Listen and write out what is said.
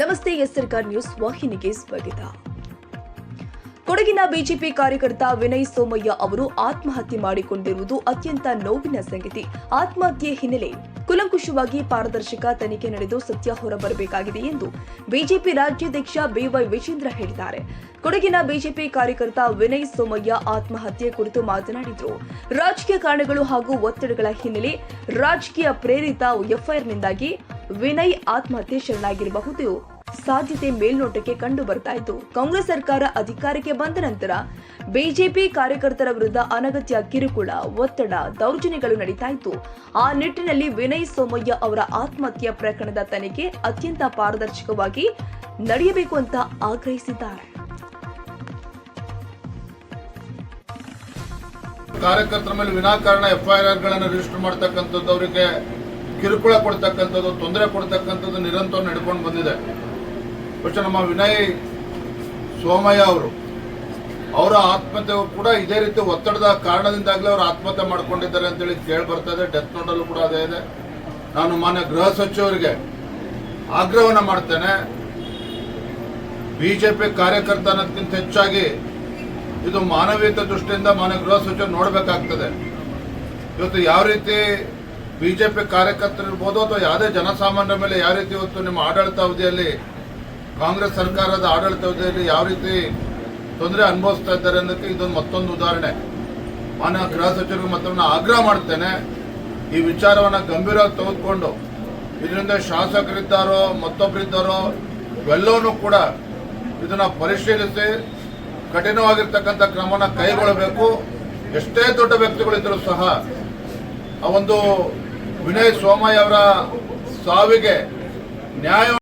ನಮಸ್ತೆ ಎಸ್ ಸರ್ಕಾರ್ ನ್ಯೂಸ್ ವಾಹಿನಿಗೆ ಸ್ವಾಗತ. ಕೊಡಗಿನ ಬಿಜೆಪಿ ಕಾರ್ಯಕರ್ತ ವಿನಯ್ ಸೋಮಯ್ಯ ಅವರು ಆತ್ಮಹತ್ಯೆ ಮಾಡಿಕೊಂಡಿರುವುದು ಅತ್ಯಂತ ನೋವಿನ ಸಂಗತಿ. ಆತ್ಮಹತ್ಯೆ ಹಿನ್ನೆಲೆ ಕುಲಂಕುಷವಾಗಿ ಪಾರದರ್ಶಕ ತನಿಖೆ ನಡೆದು ಸತ್ಯ ಹೊರಬರಬೇಕಾಗಿದೆ ಎಂದು ಬಿಜೆಪಿ ರಾಜ್ಯಾಧ್ಯಕ್ಷ ಬಿವೈ ವಿಜೇಂದ್ರ ಹೇಳಿದ್ದಾರೆ. ಕೊಡಗಿನ ಬಿಜೆಪಿ ಕಾರ್ಯಕರ್ತ ವಿನಯ್ ಸೋಮಯ್ಯ ಆತ್ಮಹತ್ಯೆ ಕುರಿತು ಮಾತನಾಡಿದರು. ರಾಜಕೀಯ ಕಾರಣಗಳು ಹಾಗೂ ಒತ್ತಡಗಳ ಹಿನ್ನೆಲೆ ರಾಜಕೀಯ ಪ್ರೇರಿತ ಎಫ್ಐಆರ್ನಿಂದಾಗಿ ವಿನಯ್ ಆತ್ಮಹತ್ಯೆ ಶರಣಾಗಿರಬಹುದು. ಸಾಧ್ಯತೆ ಮೇಲ್ನೋಟಕ್ಕೆ ಕಂಡು ಬರ್ತಾ ಇತ್ತು ಕಾಂಗ್ರೆಸ್ ಸರ್ಕಾರ ಅಧಿಕಾರಕ್ಕೆ ಬಂದ ನಂತರ ಬಿಜೆಪಿ ಕಾರ್ಯಕರ್ತರ ವಿರುದ್ಧ ಅನಗತ್ಯ ಕಿರುಕುಳ, ಒತ್ತಡ, ದೌರ್ಜನ್ಯಗಳು ನಡೀತಾ ಇತ್ತು ಆ ನಿಟ್ಟಿನಲ್ಲಿ ವಿನಯ್ ಸೋಮಯ್ಯ ಅವರ ಆತ್ಮಹತ್ಯೆ ಪ್ರಕರಣದ ತನಿಖೆ ಅತ್ಯಂತ ಪಾರದರ್ಶಕವಾಗಿ ನಡೆಯಬೇಕು ಅಂತ ಆಗ್ರಹಿಸಿದ್ದಾರೆ. ಕಾರ್ಯಕರ್ತರ ಮೇಲೆ ವಿನಾಕಾರಣ ಎಫ್ಐಆರ್ಗಳನ್ನು ರಿಜಿಸ್ಟರ್ ಮಾಡ್ತಕ್ಕಂಥದ್ದು ಅವರಿಗೆ ಕಿರುಕುಳ ಕೊಡ್ತಕ್ಕಂಥದ್ದು, ತೊಂದರೆ ಕೊಡ್ತಕ್ಕಂಥದ್ದು ನಿರಂತರ ನಡ್ಕೊಂಡು ಬಂದಿದೆ. ಬಹುಶಃ ನಮ್ಮ ವಿನಯ್ ಸೋಮಯ್ಯ ಅವರು, ಅವರ ಆತ್ಮಹತ್ಯೆ ಕೂಡ ಇದೇ ರೀತಿ ಒತ್ತಡದ ಕಾರಣದಿಂದಾಗಲೇ ಅವರು ಆತ್ಮಹತ್ಯೆ ಮಾಡ್ಕೊಂಡಿದ್ದಾರೆ ಅಂತೇಳಿ ಕೇಳಿ ಇದೆ. ಡೆತ್ ನೋಟಲ್ಲೂ ಕೂಡ ಅದೇ ಇದೆ. ನಾನು ಮಾನ್ಯ ಗೃಹ ಸಚಿವರಿಗೆ ಆಗ್ರಹವನ್ನು ಮಾಡ್ತೇನೆ. ಬಿಜೆಪಿ ಕಾರ್ಯಕರ್ತ ಅನ್ನೋದಕ್ಕಿಂತ ಹೆಚ್ಚಾಗಿ ಇದು ಮಾನವೀಯತೆ ದೃಷ್ಟಿಯಿಂದ ಮಾನ್ಯ ಗೃಹ ಸಚಿವರು ನೋಡಬೇಕಾಗ್ತದೆ. ಇವತ್ತು ಯಾವ ರೀತಿ ಬಿಜೆಪಿ ಕಾರ್ಯಕರ್ತರಿರ್ಬೋದು ಅಥವಾ ಯಾವುದೇ ಜನಸಾಮಾನ್ಯರ ಮೇಲೆ ಯಾವ ರೀತಿ ಇವತ್ತು ನಿಮ್ಮ ಆಡಳಿತ ಅವಧಿಯಲ್ಲಿ ಕಾಂಗ್ರೆಸ್ ಸರ್ಕಾರದ ಆಡಳಿತ ಅವಧಿಯಲ್ಲಿ ಯಾವ ರೀತಿ ತೊಂದರೆ ಅನುಭವಿಸ್ತಾ ಇದ್ದಾರೆ ಅನ್ನೋದಕ್ಕೆ ಇದೊಂದು ಮತ್ತೊಂದು ಉದಾಹರಣೆ. ಮಾನ್ಯ ಗೃಹ ಸಚಿವರಿಗೆ ಮತ್ತೊಮ್ಮೆ ಆಗ್ರಹ ಮಾಡ್ತೇನೆ. ಈ ವಿಚಾರವನ್ನು ಗಂಭೀರವಾಗಿ ತೆಗೆದುಕೊಂಡು ಇದರಿಂದ ಶಾಸಕರಿದ್ದಾರೋ ಮತ್ತೊಬ್ಬರಿದ್ದಾರೋ ಇವೆಲ್ಲವನ್ನೂ ಕೂಡ ಇದನ್ನು ಪರಿಶೀಲಿಸಿ ಕಠಿಣವಾಗಿರ್ತಕ್ಕಂಥ ಕ್ರಮನ ಕೈಗೊಳ್ಳಬೇಕು. ಎಷ್ಟೇ ದೊಡ್ಡ ವ್ಯಕ್ತಿಗಳಿದ್ದರೂ ಸಹ ಆ ಒಂದು ವಿನಯ್ ಸೋಮಯ್ಯ ಅವರ ಸಾವಿಗೆ ನ್ಯಾಯ